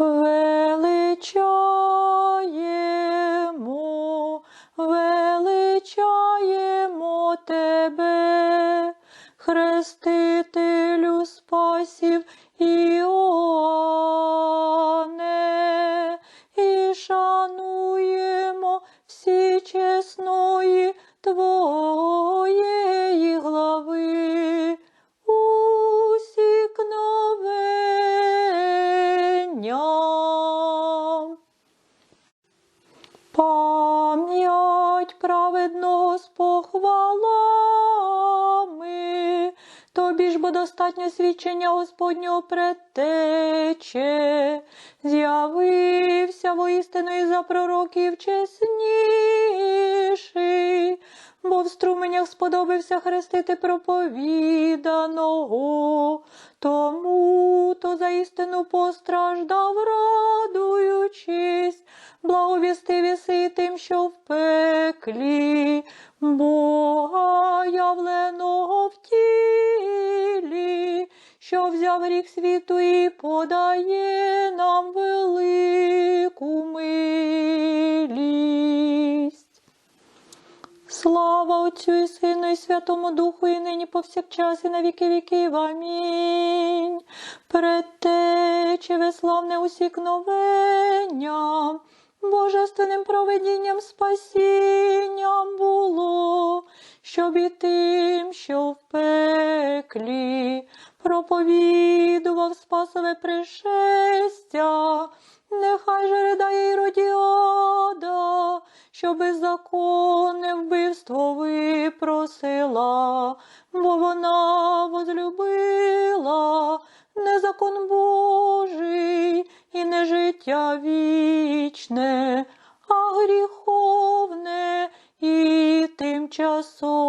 Величаємо, величаємо тебе, хрестителю спасів Іоанне, і шануємо всі Пам'ять праведного з похвалами, тобі ж бо достатньо свідчення Господнього предтече, з'явився воістину і за пророків чесніший, бо в струменях сподобався хрестити проповіданого, тому то за істину постраждав, радуючись, благовістив іси тим, що в пеклі, Бога явленого в тілі, що взяв рік світу і подає нам велику милість. Слава Отцю і Сину, і Святому Духу, і нині повсякчас, і на віки віків. Амінь. Предтече веславне усікновення, божественним проведінням спасінням було, щоб і тим, що в пеклі проповідував спасове пришестя, нехай же ридає Іродіада, що беззаконне вбивство випросила, бо вона возлюбила. Не закон Божий життя вічне, а гріховне і тимчасове.